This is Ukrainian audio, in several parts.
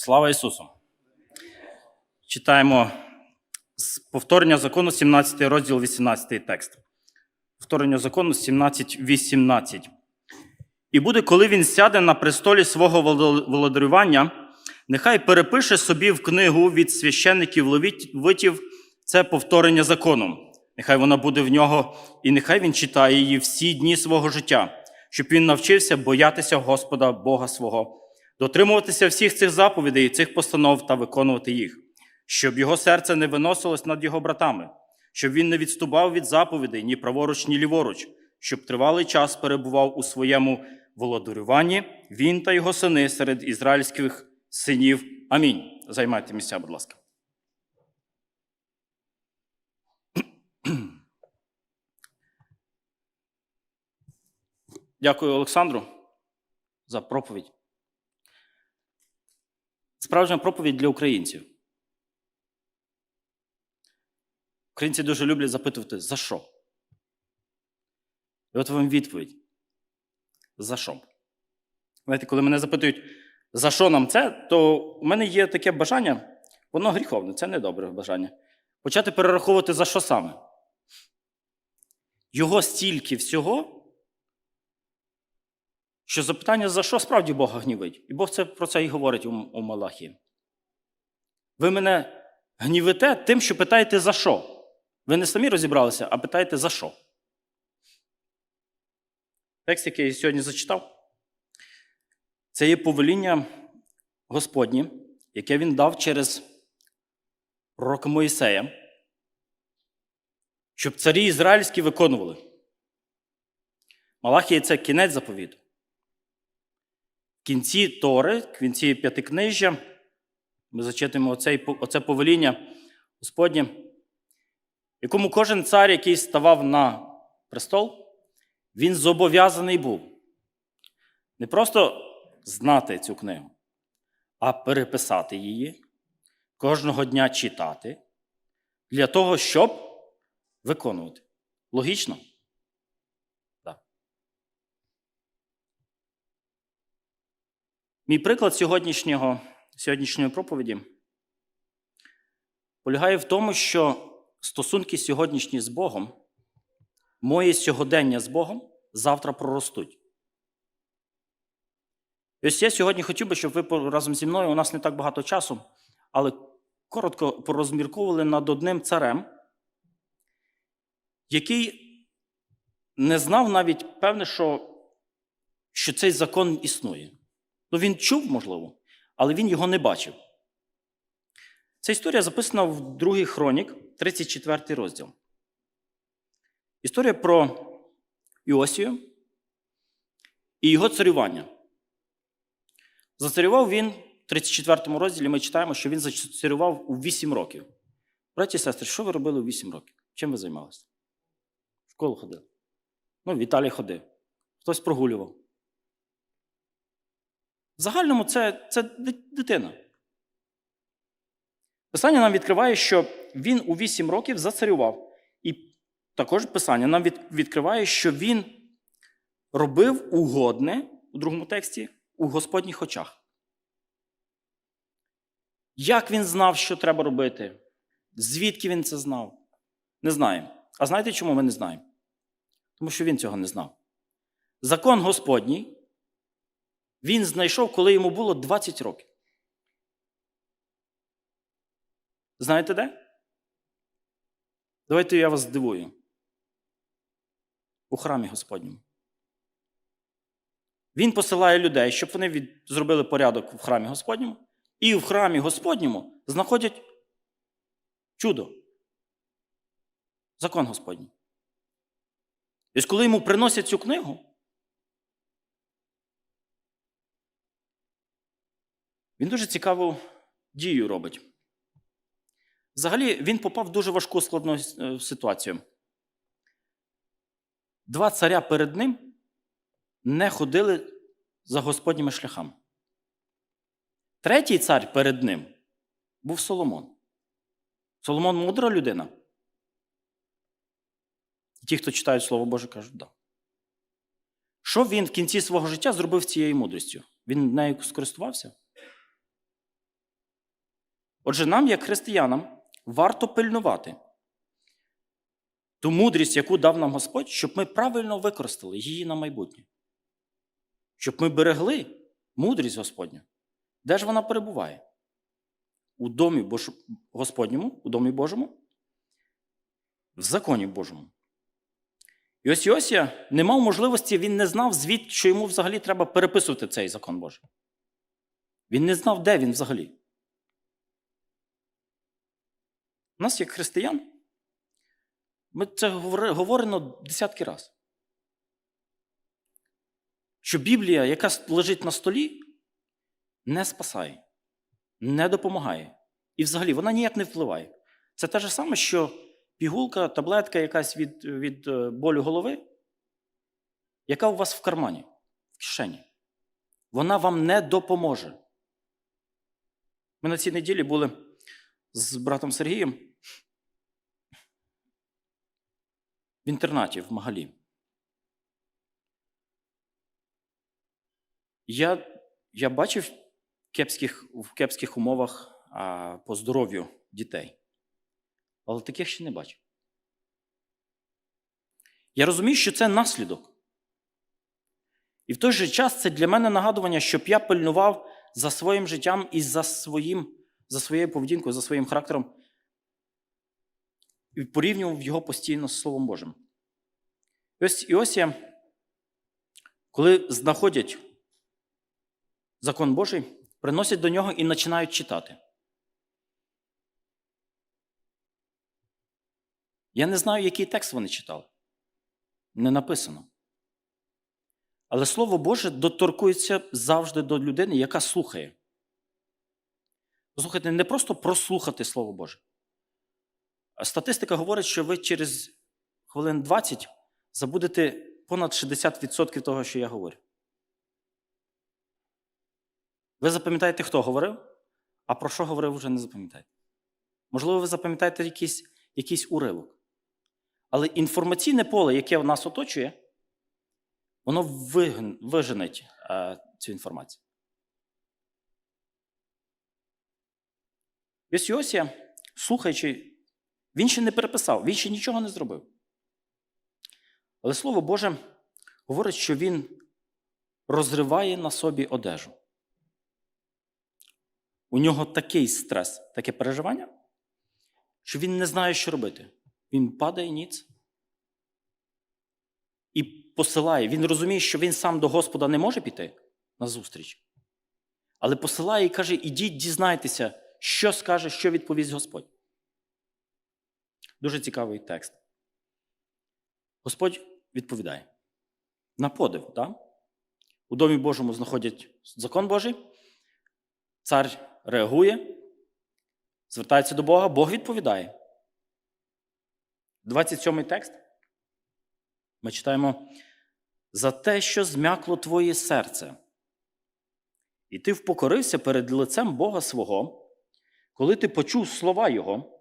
Слава Ісусу! Читаємо з повторення закону, 17 розділ, 18 текст. Повторення закону 17.18. І буде, коли він сяде на престолі свого воло- володарювання, нехай перепише собі в книгу від священників левитів це повторення закону. Нехай вона буде в нього, і нехай він читає її всі дні свого життя, щоб він навчився боятися Господа Бога свого, дотримуватися всіх цих заповідей, цих постанов та виконувати їх, щоб його серце не виносилось над його братами, щоб він не відступав від заповідей ні праворуч, ні ліворуч, щоб тривалий час перебував у своєму володарюванні, він та його сини серед ізраїльських синів. Амінь. Займайте місця, будь ласка. Дякую Олександру за проповідь. Справжня проповідь для українців. Українці дуже люблять запитувати, за що? І от вам відповідь. За що? Знаєте, коли мене запитують, за що нам це, то у мене є таке бажання, воно гріховне, це недобре бажання. Почати перераховувати за що саме. Його стільки всього, що запитання, за що справді Бога гнівить. І Бог це, про це і говорить у, у Малахії. Ви мене гнівите тим, що питаєте за що. Ви не самі розібралися, а питаєте за що. Текст, який я сьогодні зачитав, це є повеління Господнє, яке він дав через пророка Моїсея, щоб царі ізраїльські виконували. Малахія це кінець заповіту. Кінці Тори, кінці п'ятикнижжя, ми зачитуємо оцей, оце повеління Господнє, якому кожен цар, який ставав на престол, він зобов'язаний був не просто знати цю книгу, а переписати її, кожного дня читати, для того, щоб виконувати. Логічно? Так. Мій приклад сьогоднішнього, сьогоднішньої проповіді полягає в тому, що стосунки сьогоднішні з Богом, моє сьогодення з Богом завтра проростуть. І ось я сьогодні хотів би, щоб ви разом зі мною, у нас не так багато часу, але коротко порозмірковували над одним царем, який не знав навіть певне, що, що цей закон існує. Ну, він чув, можливо, але він його не бачив. Ця історія записана в другий хронік, 34 розділ. Історія про Іосію і його царювання. Зацарював він в 34 розділі, ми читаємо, що він зацарював у 8 років. Браті і сестри, що ви робили у 8 років? Чим ви займалися? В школу ходили. Ну, в Італії ходив. Хтось прогулював. В загальному це, це дитина. Писання нам відкриває, що він у 8 років зацарював. І також Писання нам відкриває, що він робив угодне у другому тексті у Господніх очах. Як він знав, що треба робити? Звідки він це знав? Не знаємо. А знаєте, чому ми не знаємо? Тому що він цього не знав. Закон Господній він знайшов, коли йому було 20 років. Знаєте де? Давайте я вас здивую. У храмі Господньому. Він посилає людей, щоб вони від... зробили порядок в храмі Господньому, і в храмі Господньому знаходять чудо. Закон Господній. І коли йому приносять цю книгу, він дуже цікаву дію робить. Взагалі, він попав в дуже важку складну ситуацію. Два царя перед ним не ходили за Господніми шляхами. Третій цар перед ним був Соломон. Соломон мудра людина. Ті, хто читають Слово Боже, кажуть, да. Що він в кінці свого життя зробив цією мудрістю? Він нею скористувався? Отже, нам, як християнам, варто пильнувати ту мудрість, яку дав нам Господь, щоб ми правильно використали її на майбутнє. Щоб ми берегли мудрість Господню. Де ж вона перебуває? У домі. Господньому, у домі Божому, в законі Божому. І ось Йосія не мав можливості, він не знав, звідки, що йому взагалі треба переписувати цей закон Божий. Він не знав, де він взагалі. У нас, як християн, ми це говори- говорено десятки разів. Що Біблія, яка лежить на столі, не спасає, не допомагає. І взагалі вона ніяк не впливає. Це те ж саме, що пігулка, таблетка якась від, від е, болю голови, яка у вас в кармані, в кишені. Вона вам не допоможе. Ми на цій неділі були з братом Сергієм в інтернаті в Магалі. Я, я бачив кепських, в кепських умовах а, по здоров'ю дітей, але таких ще не бачив. Я розумію, що це наслідок. І в той же час це для мене нагадування, щоб я пильнував за своїм життям і за, своїм, за своєю поведінкою, за своїм характером і порівнював його постійно з Словом Божим. І ось Іосія, коли знаходять закон Божий, приносять до нього і починають читати. Я не знаю, який текст вони читали. Не написано. Але Слово Боже доторкується завжди до людини, яка слухає. Слухайте, не просто прослухати Слово Боже. Статистика говорить, що ви через хвилин 20 забудете понад 60% того, що я говорю. Ви запам'ятаєте, хто говорив, а про що говорив, вже не запам'ятаєте. Можливо, ви запам'ятаєте якийсь, якийсь уривок. Але інформаційне поле, яке в нас оточує, воно виженеть е, цю інформацію. Ось Йосія, слухаючи, він ще не переписав, він ще нічого не зробив. Але Слово Боже говорить, що він розриває на собі одежу. У нього такий стрес, таке переживання, що він не знає, що робити. Він падає ніц і посилає. Він розуміє, що він сам до Господа не може піти на зустріч. Але посилає і каже: ідіть, дізнайтеся, що скаже, що відповість Господь. Дуже цікавий текст. Господь відповідає. На подив, так? У домі Божому знаходять закон Божий. Цар реагує, звертається до Бога, Бог відповідає. 27 текст. Ми читаємо: за те, що змякло твоє серце, і ти впокорився перед лицем Бога свого, коли ти почув слова Його,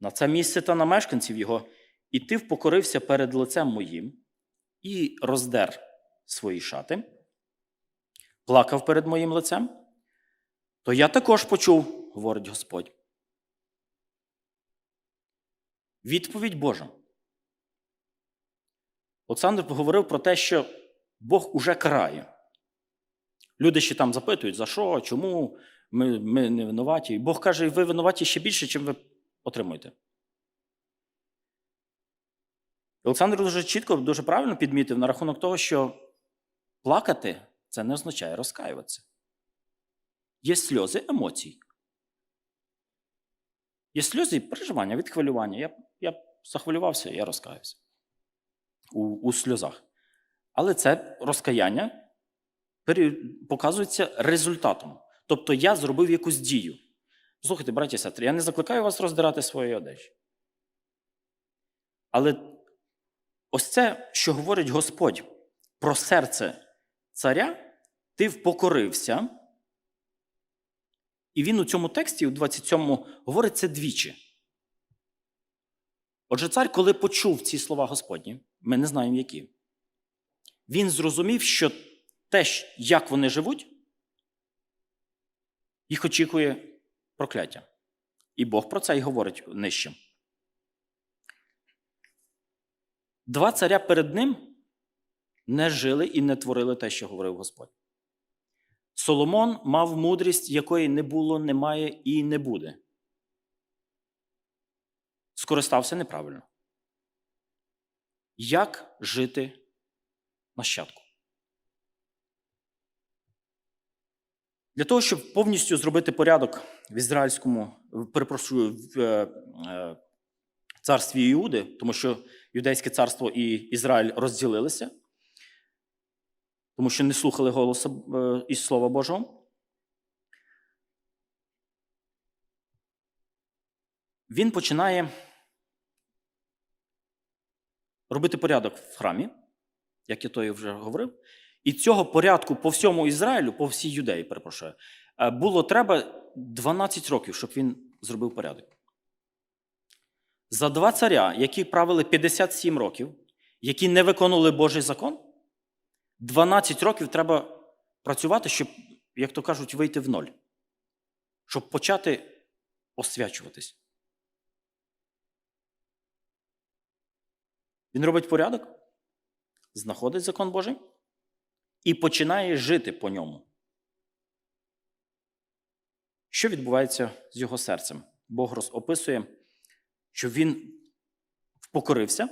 на це місце та на мешканців Його, і ти впокорився перед лицем моїм, і роздер свої шати, плакав перед моїм лицем, то я також почув, говорить Господь. Відповідь Божа. Олександр поговорив про те, що Бог уже карає. Люди ще там запитують, за що, чому ми, ми не винуваті. І Бог каже, ви винуваті ще більше, чим ви отримуєте. Олександр дуже чітко, дуже правильно підмітив на рахунок того, що плакати це не означає розкаюватися. Є сльози емоцій. Є сльози переживання від хвилювання. Я я захвилювався, я розкаюся у, у сльозах. Але це розкаяння показується результатом. Тобто я зробив якусь дію. Слухайте, браті і сестри, я не закликаю вас роздирати свої одежі. Але ось це, що говорить Господь про серце царя, ти впокорився. І він у цьому тексті, у 27-му, говорить це двічі. Отже, цар, коли почув ці слова Господні, ми не знаємо які, він зрозумів, що те, як вони живуть, їх очікує прокляття. І Бог про це і говорить нижче. Два царя перед ним не жили і не творили те, що говорив Господь. Соломон мав мудрість, якої не було, немає і не буде. Скористався неправильно. Як жити нащадку? Для того, щоб повністю зробити порядок в ізраїльському, перепрошую, в е, е, царстві Іуди, тому що Юдейське царство і Ізраїль розділилися, тому що не слухали голосу е, із Слова Божого. Він починає робити порядок в храмі, як я то вже говорив. І цього порядку по всьому Ізраїлю, по всій юдеї, перепрошую, е, було треба 12 років, щоб він зробив порядок. За два царя, які правили 57 років, які не виконували Божий закон, 12 років треба працювати, щоб, як то кажуть, вийти в ноль, щоб почати освячуватись. Він робить порядок, знаходить закон Божий і починає жити по ньому. Що відбувається з його серцем? Бог описує, що він впокорився,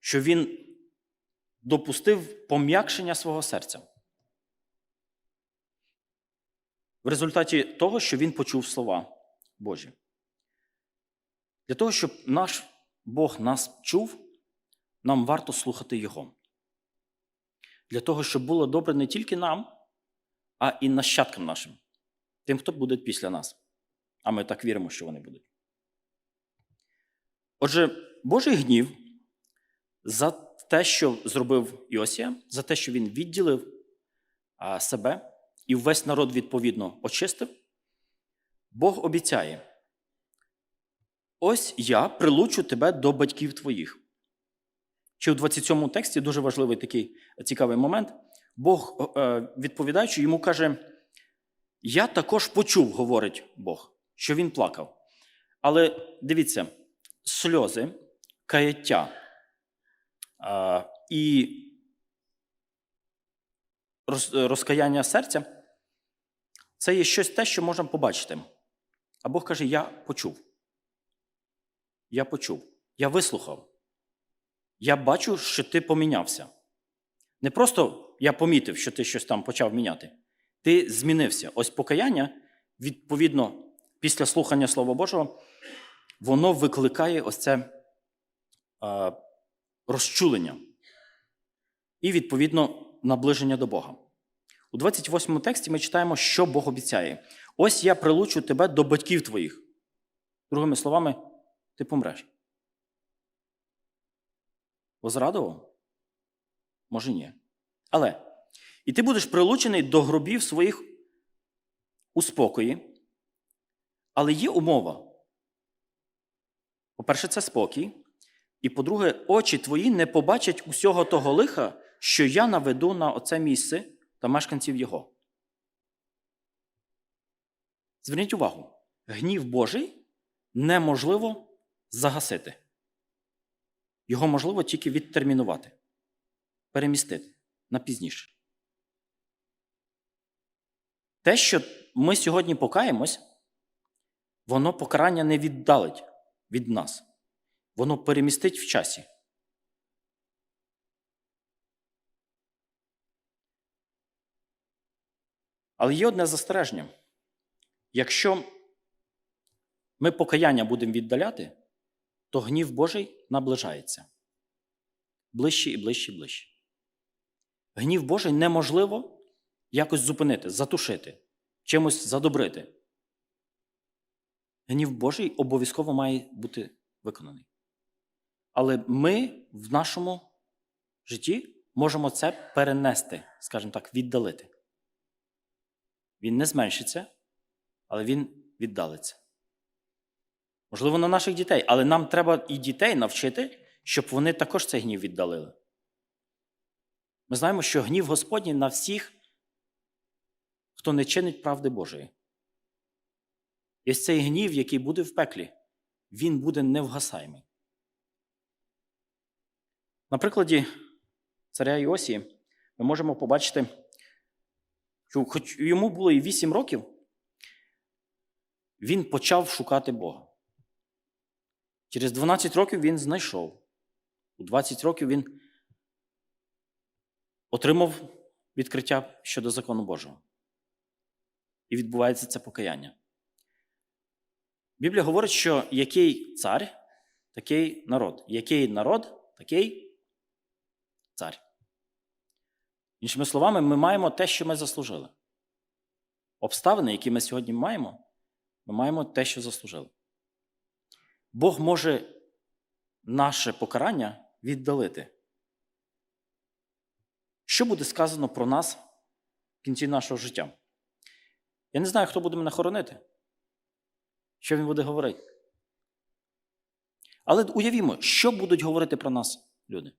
що він допустив пом'якшення свого серця. В результаті того, що він почув слова Божі. Для того, щоб наш Бог нас чув, нам варто слухати Його. Для того, щоб було добре не тільки нам, а і нащадкам нашим, тим, хто буде після нас. А ми так віримо, що вони будуть. Отже, Божий гнів за те, що зробив Іосія, за те, що він відділив себе і весь народ відповідно очистив, Бог обіцяє: ось я прилучу тебе до батьків твоїх. Чи в 27 тексті дуже важливий такий цікавий момент. Бог, е, відповідаючи, йому каже: Я також почув, говорить Бог, що він плакав. Але дивіться, сльози, каяття е, і розкаяння серця це є щось те, що можемо побачити. А Бог каже: Я почув. Я почув, я вислухав. Я бачу, що ти помінявся. Не просто я помітив, що ти щось там почав міняти. Ти змінився. Ось покаяння, відповідно, після слухання Слова Божого, воно викликає ось це е, розчулення і, відповідно, наближення до Бога. У 28 тексті ми читаємо, що Бог обіцяє. Ось я прилучу тебе до батьків твоїх. Другими словами, ти помреш. Возрадував? Може, ні. Але і ти будеш прилучений до гробів своїх у спокої. Але є умова. По-перше, це спокій. І по-друге, очі твої не побачать усього того лиха, що я наведу на оце місце та мешканців його. Зверніть увагу, гнів Божий неможливо загасити. Його можливо тільки відтермінувати, перемістити на пізніше. Те, що ми сьогодні покаємось, воно покарання не віддалить від нас. Воно перемістить в часі. Але є одне застереження. Якщо ми покаяння будемо віддаляти, то гнів Божий наближається. Ближче і ближче і ближче. Гнів Божий неможливо якось зупинити, затушити, чимось задобрити. Гнів Божий обов'язково має бути виконаний. Але ми в нашому житті можемо це перенести, скажімо так, віддалити. Він не зменшиться, але він віддалиться. Можливо, на наших дітей, але нам треба і дітей навчити, щоб вони також цей гнів віддалили. Ми знаємо, що гнів Господній на всіх, хто не чинить правди Божої. І цей гнів, який буде в пеклі, він буде невгасаємий. На прикладі царя Іосії ми можемо побачити, що хоч йому було і 8 років, він почав шукати Бога. Через 12 років він знайшов. У 20 років він отримав відкриття щодо закону Божого. І відбувається це покаяння. Біблія говорить, що який цар, такий народ. Який народ, такий цар. Іншими словами, ми маємо те, що ми заслужили. Обставини, які ми сьогодні маємо, ми маємо те, що заслужили. Бог може наше покарання віддалити. Що буде сказано про нас в кінці нашого життя? Я не знаю, хто буде мене хоронити. Що він буде говорити? Але уявімо, що будуть говорити про нас люди.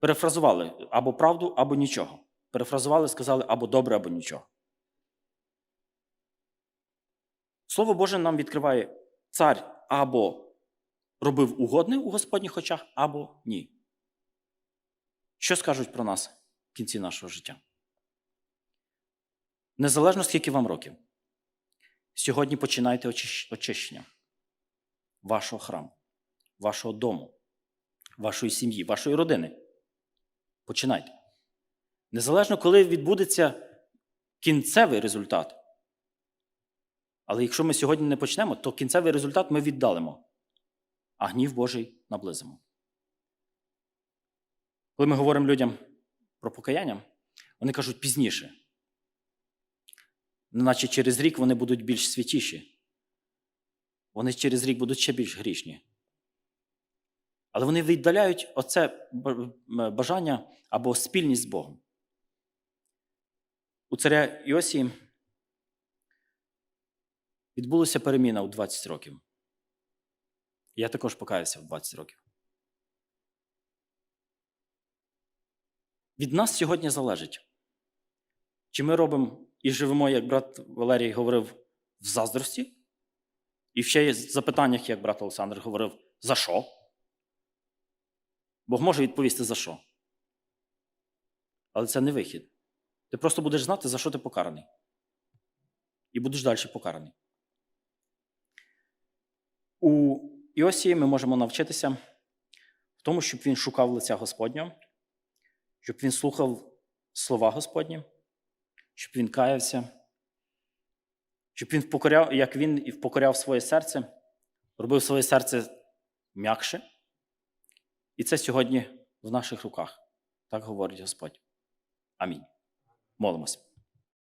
Перефразували або правду, або нічого. Перефразували, сказали або добре, або нічого. Слово Боже нам відкриває цар або робив угодне у Господніх очах, або ні. Що скажуть про нас в кінці нашого життя? Незалежно скільки вам років. Сьогодні починайте очищення вашого храму, вашого дому, вашої сім'ї, вашої родини. Починайте. Незалежно, коли відбудеться кінцевий результат. Але якщо ми сьогодні не почнемо, то кінцевий результат ми віддалимо, а гнів Божий наблизимо. Коли ми говоримо людям про покаяння, вони кажуть пізніше. Неначе через рік вони будуть більш святіші. Вони через рік будуть ще більш грішні. Але вони віддаляють оце бажання або спільність з Богом. У царя Іосії відбулася переміна у 20 років. Я також покаявся в 20 років. Від нас сьогодні залежить, чи ми робимо і живемо, як брат Валерій говорив, в заздрості, і ще є запитаннях, як брат Олександр говорив, за що? Бог може відповісти за що. Але це не вихід. Ти просто будеш знати, за що ти покараний. І будеш далі покараний. У Іосії ми можемо навчитися в тому, щоб він шукав лиця Господнього, щоб він слухав слова Господні, щоб він каявся, щоб він впокоряв, як він і впокоряв своє серце, робив своє серце м'якше. І це сьогодні в наших руках. Так говорить Господь. Амінь. Молимося.